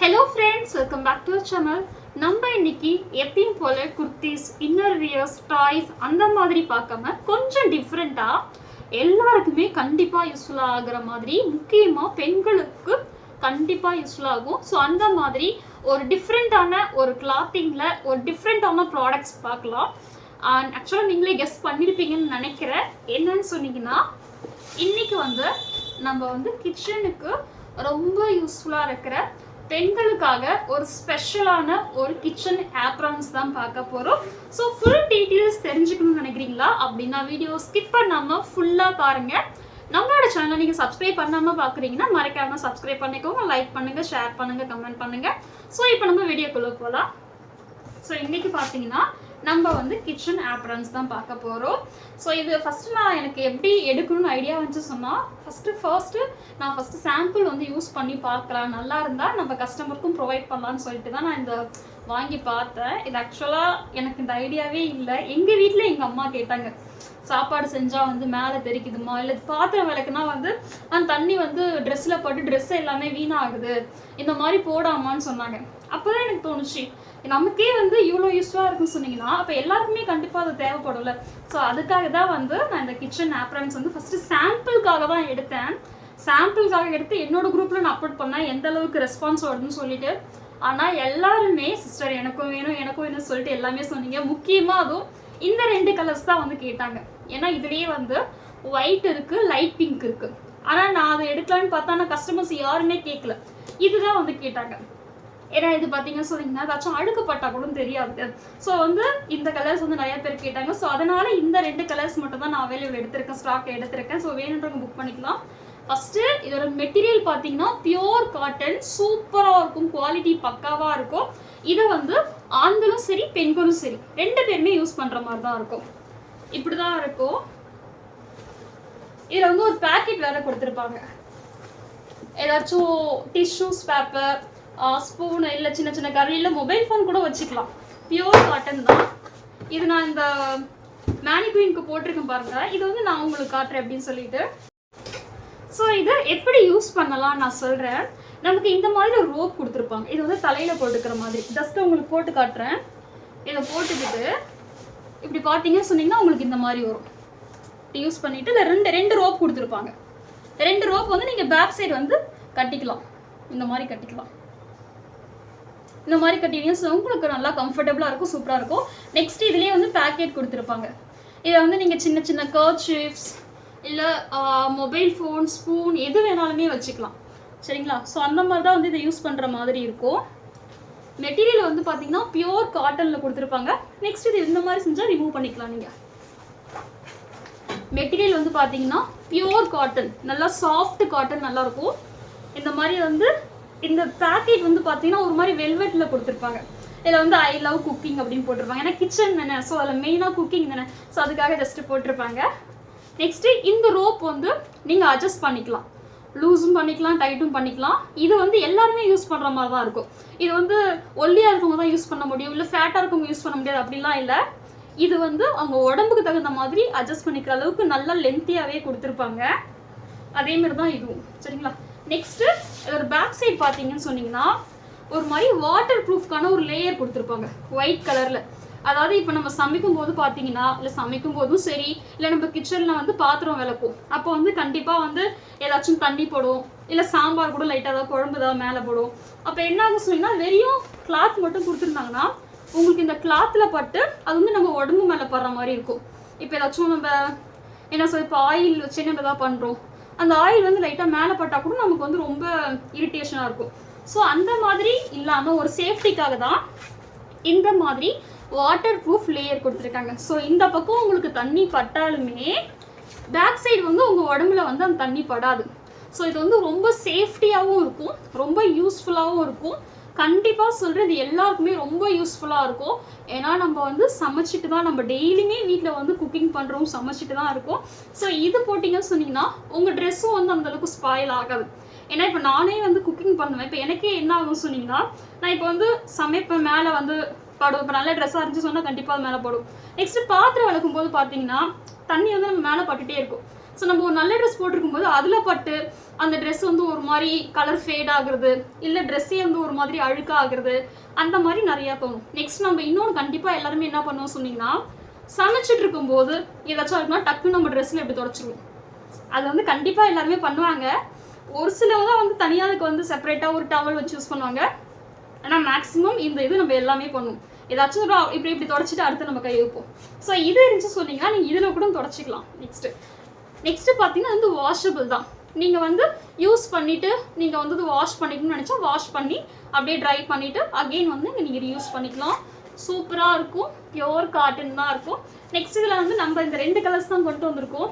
Hello friends welcome back to channel நம்ம இன்னைக்கு எப்பயும் போல குர்த்திஸ் இன்னர் வியர்ஸ் டாய்ஸ் அந்த மாதிரி பார்க்காம கொஞ்சம் டிஃப்ரெண்ட்டாக எல்லாருக்குமே கண்டிப்பாக யூஸ்ஃபுல்லாக ஆகுற மாதிரி முக்கியமாக பெண்களுக்கு கண்டிப்பாக யூஸ்ஃபுல் ஆகும். ஸோ அந்த மாதிரி ஒரு டிஃப்ரெண்ட்டான ஒரு கிளாத்திங்கில் ஒரு டிஃப்ரெண்ட்டான ப்ராடக்ட்ஸ் பார்க்கலாம். அண்ட் ஆக்சுவலாக நீங்களே கெஸ் பண்ணியிருப்பீங்கன்னு நினைக்கிறேன். என்னன்னு சொன்னீங்கன்னா இன்றைக்கி வந்து நம்ம வந்து கிச்சனுக்கு ரொம்ப யூஸ்ஃபுல்லாக இருக்கிற பெண்களுக்காக ஒரு ஸ்பெஷலான ஒரு கிச்சன் ஆப்ரான்ஸ் தான் பார்க்க போகிறோம் ஸோ ஃபுல் டீட்டெயில்ஸ் தெரிஞ்சுக்கணும்னு நினைக்கிறீங்களா? அப்படின்னா வீடியோ ஸ்கிப் பண்ணாமல் ஃபுல்லாக பாருங்கள் நம்மளோட சேனலை நீங்கள் சப்ஸ்கிரைப் பண்ணாமல் பார்க்குறீங்கன்னா மறக்காமல் சப்ஸ்கிரைப் பண்ணிக்கோங்க லைக் பண்ணுங்கள் ஷேர் பண்ணுங்கள் கமெண்ட் பண்ணுங்கள் ஸோ இப்போ நம்ம வீடியோக்குள்ளே போகலாம் ஸோ இன்னைக்கு பார்த்தீங்கன்னா நம்ம வந்து கிச்சன் ஆப்ரன்ஸ் தான் பார்க்க போகிறோம் ஸோ இது ஃபஸ்ட்டு நான் எனக்கு எப்படி எடுக்கணும்னு ஐடியா வந்து சொன்னால் ஃபஸ்ட்டு ஃபர்ஸ்ட்டு நான் ஃபஸ்ட்டு சாம்பிள் வந்து யூஸ் பண்ணி பார்க்கலாம். நல்லா இருந்தால் நம்ம கஸ்டமருக்கும் ப்ரொவைட் பண்ணலான்னு சொல்லிட்டு தான் நான் இந்த வாங்கி பார்த்தேன். இது ஆக்சுவலாக எனக்கு இந்த ஐடியாவே இல்லை. எங்கள் வீட்டில் எங்கள் அம்மா கேட்டாங்க சாப்பாடு செஞ்சால் வந்து மேலே தெரிக்குதுமா? இல்லை பாத்திரம் விளக்குனா வந்து அந்த தண்ணி வந்து ட்ரெஸ்ஸில் பட்டு ட்ரெஸ் எல்லாமே வீணாகுது. இந்த மாதிரி போடாமான்னு சொன்னாங்க. அப்போ தான் எனக்கு தோணுச்சு நமக்கே வந்து இவ்வளோ யூஸ்ஃபுல்லாக இருக்குன்னு சொன்னீங்கன்னா அப்போ எல்லாருக்குமே கண்டிப்பாக அது தேவைப்படும்ல. ஸோ அதுக்காக தான் வந்து நான் இந்த கிச்சன் ஆப்ரன்ஸ் வந்து ஃபஸ்ட்டு சாம்பிளுக்காக தான் எடுத்தேன். சாம்பிளுக்காக எடுத்து என்னோட குரூப்பில் நான் அப்லோட் பண்ணேன். எந்த அளவுக்கு ரெஸ்பான்ஸ் வருதுன்னு சொல்லிட்டு. ஆனால் எல்லாருமே சிஸ்டர் எனக்கும் வேணும் எனக்கும் வேணும்னு சொல்லிட்டு எல்லாமே சொன்னீங்க. முக்கியமாக அதுவும் இந்த ரெண்டு கலர்ஸ் தான் வந்து கேட்டாங்க. ஏன்னா இதுலேயே வந்து ஒயிட் இருக்குது லைட் பிங்க் இருக்குது ஆனால் நான் அதை எடுக்கலான்னு பார்த்தா நான் கஸ்டமர்ஸ் யாருமே கேட்கல இதுதான் வந்து கேட்டாங்க. ஏன்னா இது பார்த்தீங்கன்னா சொன்னீங்கன்னா ஏதாச்சும் அழுக்கப்பட்டா கூட தெரியாது. ஸோ வந்து இந்த கலர்ஸ் வந்து நிறைய பேர் கேட்டாங்க. ஸோ அதனால இந்த ரெண்டு கலர்ஸ் மட்டும் தான் நான் அவைலபிள் எடுத்திருக்கேன் ஸ்டாக் எடுத்திருக்கேன். ஸோ வேணுன்றவங்க புக் பண்ணிக்கலாம். ஃபஸ்ட்டு இதோட மெட்டீரியல் பார்த்தீங்கன்னா பியோர் காட்டன் சூப்பராக இருக்கும். குவாலிட்டி பக்காவாக இருக்கும். இதை வந்து ஆண்களும் சரி பெண்களும் சரி ரெண்டு பேருமே யூஸ் பண்ணுற மாதிரி தான் இருக்கும். இப்படி தான் இருக்கும். இதில் வந்து ஒரு பேக்கெட் வேறு கொடுத்துருப்பாங்க. ஏதாச்சும் டிஷ்யூஸ் பேப்பர் ஸ்பூன் இல்லை சின்ன சின்ன கரையில் மொபைல் ஃபோன் கூட வச்சுக்கலாம். பியூர் காட்டன் தான். இது நான் இந்த மேனிக்வீனுக்கு போட்டிருக்கேன் பாருங்க. இது வந்து நான் உங்களுக்கு காட்டுறேன் அப்படின்னு சொல்லிட்டு. ஸோ இதை எப்படி யூஸ் பண்ணலாம் நான் சொல்கிறேன் நமக்கு இந்த மாதிரி ஒரு ரோப் கொடுத்துருப்பாங்க. இது வந்து தலையில் போட்டுக்கிற மாதிரி. ஜஸ்ட் உங்களுக்கு போட்டு காட்டுறேன். இதை போட்டுக்கிட்டு இப்படி பார்த்தீங்கன்னு சொன்னீங்கன்னா உங்களுக்கு இந்த மாதிரி வரும். இப்படி யூஸ் பண்ணிவிட்டு இந்த ரெண்டு ரெண்டு ரோப் கொடுத்துருப்பாங்க. ரெண்டு ரோப் வந்து நீங்கள் பேக் சைடு வந்து கட்டிக்கலாம். இந்த மாதிரி கட்டிக்கலாம். இந்த மாதிரி கட்டிட்டீங்கன்னா so உங்களுக்கு நல்லா கம்ஃபர்டபுளாக இருக்கும் சூப்பராக இருக்கும். நெக்ஸ்ட் இதுலேயே வந்து பேக்கெட் கொடுத்துருப்பாங்க. இதை வந்து நீங்கள் சின்ன சின்ன கர்ச்சிப்ஸ் இல்லை மொபைல் ஃபோன் ஸ்பூன் எது வேணாலுமே வச்சுக்கலாம். சரிங்களா? ஸோ அந்த மாதிரி தான் வந்து இதை யூஸ் பண்ணுற மாதிரி இருக்கும். மெட்டீரியல் வந்து பார்த்தீங்கன்னா பியோர் காட்டனில் கொடுத்துருப்பாங்க. நெக்ஸ்ட் இது இந்த மாதிரி செஞ்சால் ரிமூவ் பண்ணிக்கலாம் நீங்கள் மெட்டீரியல் வந்து பார்த்தீங்கன்னா பியோர் காட்டன் நல்லா சாஃப்ட் காட்டன் நல்லாயிருக்கும் இந்த மாதிரி வந்து இந்த பேக்கெட் வந்து பார்த்தீங்கன்னா ஒரு மாதிரி வெல்வெட்டில் கொடுத்துருப்பாங்க. இதில் வந்து ஐ லவ் குக்கிங் அப்படின்னு போட்டிருப்பாங்க. ஏன்னா கிச்சன் தானே. ஸோ அதில் மெயினாக குக்கிங் தானே. ஸோ அதுக்காக ஜஸ்ட்டு போட்டிருப்பாங்க. நெக்ஸ்ட்டு இந்த ரோப் வந்து நீங்கள் அட்ஜஸ்ட் பண்ணிக்கலாம். லூஸும் பண்ணிக்கலாம் டைட்டும் பண்ணிக்கலாம். இது வந்து எல்லாருமே யூஸ் பண்ணுற மாதிரி தான் இருக்கும். இது வந்து ஒல்லியாக இருக்கவங்க தான் யூஸ் பண்ண முடியும். இல்லை ஃபேட்டாக இருக்கவங்க யூஸ் பண்ண முடியாது. அப்படிலாம் இல்லை. இது வந்து அவங்க உடம்புக்கு தகுந்த மாதிரி அட்ஜஸ்ட் பண்ணிக்கிற அளவுக்கு நல்லா லென்த்தியாகவே கொடுத்துருப்பாங்க. அதே மாதிரி தான் இதுவும். சரிங்களா? நெக்ஸ்ட்டு ஒரு பேக் சைட் பார்த்தீங்கன்னு சொன்னீங்கன்னா ஒரு மாதிரி வாட்டர் ப்ரூஃப்கான ஒரு லேயர் கொடுத்துருப்பாங்க ஒயிட் கலரில் அதாவது இப்போ நம்ம சமைக்கும் போது பார்த்தீங்கன்னா இல்லை சமைக்கும் போதும் சரி இல்லை நம்ம கிச்சனில் வந்து பாத்திரம் விளக்கும். அப்போ வந்து கண்டிப்பாக வந்து ஏதாச்சும் தண்ணி போடும் இல்லை சாம்பார் கூட லைட்டாக ஏதாவது குழம்பு ஏதாவது மேலே போடும். அப்போ என்ன ஆகும் சொன்னீங்கன்னா வெறும் கிளாத் மட்டும் கொடுத்துருந்தாங்கன்னா உங்களுக்கு இந்த கிளாத்தில் பட்டு அது வந்து நம்ம உடம்பு மேலே படுற மாதிரி இருக்கும். இப்போ ஏதாச்சும் நம்ம என்ன சொல் இப்போ ஆயில் வச்சு நம்ம ஏதாவது பண்ணுறோம் அந்த ஆயில் வந்து லைட்டாக மேலே பட்டால் கூட நமக்கு வந்து ரொம்ப இரிட்டேஷனாக இருக்கும். ஸோ அந்த மாதிரி இல்லாமல் ஒரு சேஃப்டிக்காக தான் இந்த மாதிரி வாட்டர் ப்ரூஃப் லேயர் கொடுத்துருக்காங்க. ஸோ இந்த பக்கம் உங்களுக்கு தண்ணி பட்டாலுமே பேக் சைடு வந்து உங்கள் உடம்புல வந்து அந்த தண்ணி படாது. ஸோ இது வந்து ரொம்ப சேஃப்டியாகவும் இருக்கும் ரொம்ப யூஸ்ஃபுல்லாகவும் இருக்கும். கண்டிப்பாக சொல்கிறது எல்லாருக்குமே ரொம்ப யூஸ்ஃபுல்லாக இருக்கும். ஏன்னா நம்ம வந்து சமைச்சிட்டு தான் நம்ம டெய்லியுமே வீட்டில் வந்து குக்கிங் பண்ணுறோம் சமைச்சிட்டு தான் இருக்கும். ஸோ இது போட்டிங்கன்னு சொன்னீங்கன்னா உங்கள் ட்ரெஸ்ஸும் வந்து அந்தளவுக்கு ஸ்பாயில் ஆகாது. ஏன்னா இப்போ நானே வந்து குக்கிங் பண்ணுவேன். இப்போ எனக்கே என்ன ஆகும்னு சொன்னீங்கன்னா நான் இப்போ வந்து சமைப்பேன் மேலே வந்து படும் இப்போ நல்ல ட்ரெஸ்ஸாக இருந்துச்சு சொன்னால் கண்டிப்பாக அது மேலே படும். நெக்ஸ்ட் பாத்திரம் விளக்கும் போது பார்த்தீங்கன்னா தண்ணி வந்து நம்ம மேலே பட்டுகிட்டே இருக்கும். ஸோ நம்ம ஒரு நல்ல ட்ரெஸ் போட்டிருக்கும் போது அதில் பட்டு அந்த ட்ரெஸ் வந்து ஒரு மாதிரி கலர் ஃபேட் ஆகுறது இல்லை ட்ரெஸ்ஸே வந்து ஒரு மாதிரி அழுக்காகிறது அந்த மாதிரி நிறையா தோணும். நெக்ஸ்ட் நம்ம இன்னொன்று கண்டிப்பாக எல்லாருமே என்ன பண்ணுவோம் சொன்னீங்கன்னா சமைச்சிட்டு இருக்கும்போது ஏதாச்சும் இருக்குன்னா டக்குன்னு நம்ம ட்ரெஸ்ஸில் எப்படி தொடச்சிருவோம். அது வந்து கண்டிப்பாக எல்லாருமே பண்ணுவாங்க. ஒரு சிலவங்க வந்து தனியாக அதுக்கு வந்து செப்பரேட்டாக ஒரு டவல் வச்சு யூஸ் பண்ணுவாங்க. ஆனால் மேக்ஸிமம் இந்த இது நம்ம எல்லாமே பண்ணுவோம். ஏதாச்சும் ஒரு இப்படி இப்படி தொடச்சிட்டு அடுத்து நம்ம கை வைப்போம். ஸோ இது இருந்துச்சு சொன்னீங்கன்னா நீங்கள் இதில் கூட தொடச்சிக்கலாம். நெக்ஸ்ட்டு நெக்ஸ்ட்டு பார்த்தீங்கன்னா வந்து வாஷபிள் தான். நீங்கள் வந்து யூஸ் பண்ணிவிட்டு நீங்கள் வந்து வாஷ் பண்ணிக்கணும்னு நினச்சா வாஷ் பண்ணி அப்படியே ட்ரை பண்ணிவிட்டு அகெயின் வந்து நீங்கள் யூஸ் பண்ணிக்கலாம். சூப்பராக இருக்கும். பியோர் காட்டன் தான் இருக்கும். நெக்ஸ்ட் இதில் வந்து நம்ம இந்த ரெண்டு கலர்ஸ் தான் கொண்டு வந்திருக்கோம்.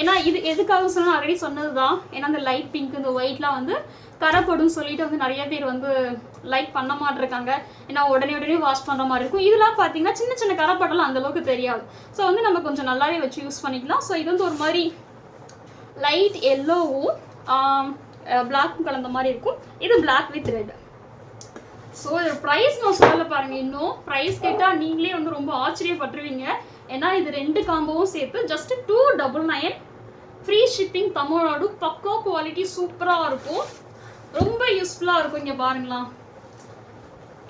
ஏன்னா இது எதுக்காக சொன்னால் ஆல்ரெடி சொன்னது தான் ஏன்னா அந்த லைட் பிங்க் இந்த ஒயிட்லாம் வந்து தரப்படும் சொல்லிட்டு வந்து நிறைய பேர் வந்து லைக் பண்ண மாட்டிருக்காங்க. ஏன்னா உடனே உடனே வாஷ் பண்ணுற மாதிரி இருக்கும். இதெல்லாம் பார்த்தீங்கன்னா சின்ன சின்ன கரைப்படலாம் அந்த அளவுக்கு தெரியாது. ஸோ வந்து நம்ம கொஞ்சம் நல்லாவே வச்சு யூஸ் பண்ணிக்கலாம். ஸோ இது வந்து ஒரு மாதிரி லைட் எல்லோவும் பிளாக்கும் கலந்த மாதிரி இருக்கும். இது பிளாக் வித் ரெட் ஸோ இதோட ப்ரைஸ் நான் சொல்ல பாருங்க. இன்னும் ப்ரைஸ் கேட்டால் நீங்களே வந்து ரொம்ப ஆச்சரியப்பட்டுருவீங்க. ஏன்னா இது ரெண்டு காம்போவும் சேர்த்து just two double nine free shipping Tamil Nadu பக்கா குவாலிட்டி சூப்பராக இருக்கும். ரொம்ப யூஸ்ஃபுல்லாக இருக்கும் இங்கே பாருங்களா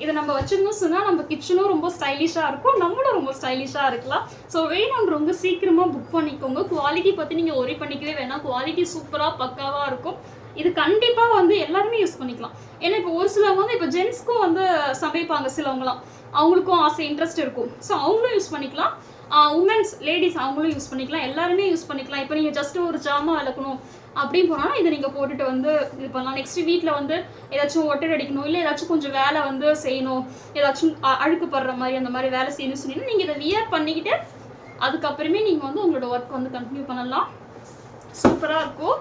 இதை நம்ம வச்சிருந்தோம் சொன்னால் நம்ம கிச்சனும் ரொம்ப ஸ்டைலிஷாக இருக்கும். நம்மளும் ரொம்ப ஸ்டைலிஷாக இருக்கலாம். ஸோ வேணுன்றவங்க சீக்கிரமாக புக் பண்ணிக்கோங்க. குவாலிட்டி பற்றி நீங்கள் ஒரி பண்ணிக்கவே வேணாம். குவாலிட்டி சூப்பராக பக்காவாக இருக்கும். இது கண்டிப்பாக வந்து எல்லாருமே யூஸ் பண்ணிக்கலாம். ஏன்னா இப்போ ஒரு சிலவங்க வந்து இப்போ ஜென்ஸ்க்கும் வந்து சமைப்பாங்க சிலவங்களாம் அவங்களுக்கும் ஆசை இன்ட்ரெஸ்ட் இருக்கும். ஸோ அவங்களும் யூஸ் பண்ணிக்கலாம். உமன்ஸ் லேடிஸ் அவங்களும் யூஸ் பண்ணிக்கலாம். எல்லாருமே யூஸ் பண்ணிக்கலாம். இப்போ நீங்கள் ஜஸ்ட் ஒரு ஜாமா விளக்கணும் அப்படின்னு போனால் இதை நீங்கள் போட்டுட்டு வந்து இது பண்ணலாம். நெக்ஸ்ட் வீட்டில் வந்து ஏதாச்சும் ஒட்டர் அடிக்கணும் இல்லை ஏதாச்சும் கொஞ்சம் வேலை வந்து செய்யணும். ஏதாச்சும் அழுக்குப்படுற அழுக்கு படுற மாதிரி அந்த மாதிரி வேலை செய்யணும்னு சொன்னீங்கன்னா நீங்கள் இதை வியர் பண்ணிக்கிட்டு அதுக்கப்புறமே நீங்கள் வந்து உங்களோட ஒர்க் வந்து கண்டினியூ பண்ணலாம். சூப்பராக இருக்கும்.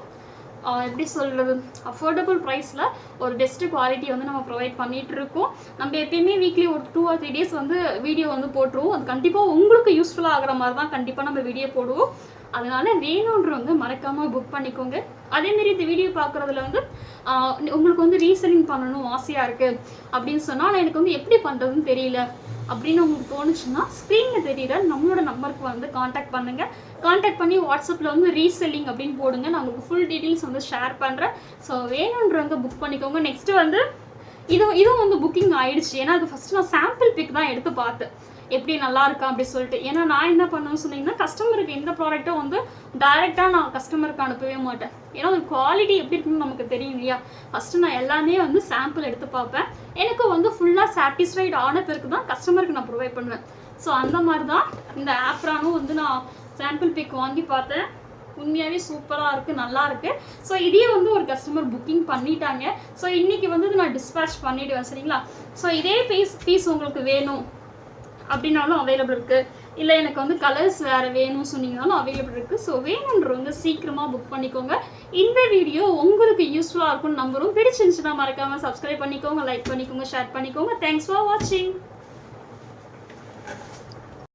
எப்படி சொல்கிறது அஃபோர்டபுள் ப்ரைஸில் ஒரு பெஸ்ட்டு குவாலிட்டி வந்து நம்ம ப்ரொவைட் பண்ணிட்டு இருக்கோம் நம்ம எப்பயுமே வீக்லி ஒரு டூ ஆர் த்ரீ டேஸ் வந்து வீடியோ வந்து போட்டுருவோம். அது கண்டிப்பாக உங்களுக்கு யூஸ்ஃபுல்லாக ஆகிற மாதிரி தான் கண்டிப்பாக நம்ம வீடியோ போடுவோம். அதனால் வேணுன்றவங்க மறக்காமல் புக் பண்ணிக்கோங்க. அதேமாரி இந்த வீடியோ பார்க்குறதுல வந்து உங்களுக்கு வந்து ரீசெல்லிங் பண்ணணும் ஆசையாக இருக்குது அப்படின்னு சொன்னால் எனக்கு வந்து எப்படி பண்ணுறதுன்னு தெரியல. அப்படின்னு உங்களுக்கு தோணுச்சுன்னா ஸ்க்ரீனில் தெரியுற நம்மளோட நம்பருக்கு வந்து காண்டாக்ட் பண்ணுங்கள் காண்டாக்ட் பண்ணி வாட்ஸ்அப்பில் வந்து ரீசெல்லிங் அப்படின்னு போடுங்க. நான் உங்களுக்கு ஃபுல் டீட்டெயில்ஸ் வந்து ஷேர் பண்ணுறேன் ஸோ வேணுன்றவங்க புக் பண்ணிக்கோங்க. நெக்ஸ்ட்டு வந்து இது இதுவும் வந்து புக்கிங் ஆயிடுச்சு. ஏன்னா அது ஃபஸ்ட்டு நான் சாம்பிள் பிக் தான் எடுத்து பார்த்தேன். எப்படி நல்லா இருக்கா அப்படி சொல்லிட்டு. ஏன்னா நான் என்ன பண்ணுவேன்னு சொன்னீங்கன்னா கஸ்டமருக்கு எந்த ப்ராடக்ட்டும் வந்து டைரெக்டாக நான் கஸ்டமருக்கு அனுப்பவே மாட்டேன். ஏன்னா அது குவாலிட்டி எப்படி இருக்குன்னு நமக்கு தெரியும் இல்லையா? ஃபஸ்ட்டு நான் எல்லாமே வந்து சாம்பிள் எடுத்து பார்ப்பேன். எனக்கு வந்து ஃபுல்லாக சாட்டிஸ்ஃபைட் ஆன பிறகு தான் கஸ்டமருக்கு நான் ப்ரொவைட் பண்ணுவேன். ஸோ அந்த மாதிரி தான் இந்த ஆப்ரானும் வந்து நான் சாம்பிள் பிக் வாங்கி பார்த்தேன். உண்மையாகவே சூப்பராக இருக்குது நல்லா இருக்குது ஸோ இதே வந்து ஒரு கஸ்டமர் புக்கிங் பண்ணிட்டாங்க. ஸோ இன்றைக்கி வந்து நான் டிஸ்பேச் பண்ணிவிடுவேன் சரிங்களா? ஸோ இதே பீஸ் பீஸ் உங்களுக்கு வேணும் அப்படின்னாலும் அவைலபிள் இருக்குது இல்லை எனக்கு வந்து கலர்ஸ் வேறு வேணும்னு சொன்னீங்கனாலும் அவைலபிள் இருக்குது ஸோ வேணுன்றவங்க சீக்கிரமாக புக் பண்ணிக்கோங்க. இந்த வீடியோ உங்களுக்கு யூஸ்ஃபுல்லாக இருக்கும்னு நம்புறோம். பிடிச்சிருந்துச்சுன்னா மறக்காமல் சப்ஸ்கிரைப் பண்ணிக்கோங்க லைக் பண்ணிக்கோங்க ஷேர் பண்ணிக்கோங்க. தேங்க்ஸ் ஃபார் வாட்சிங்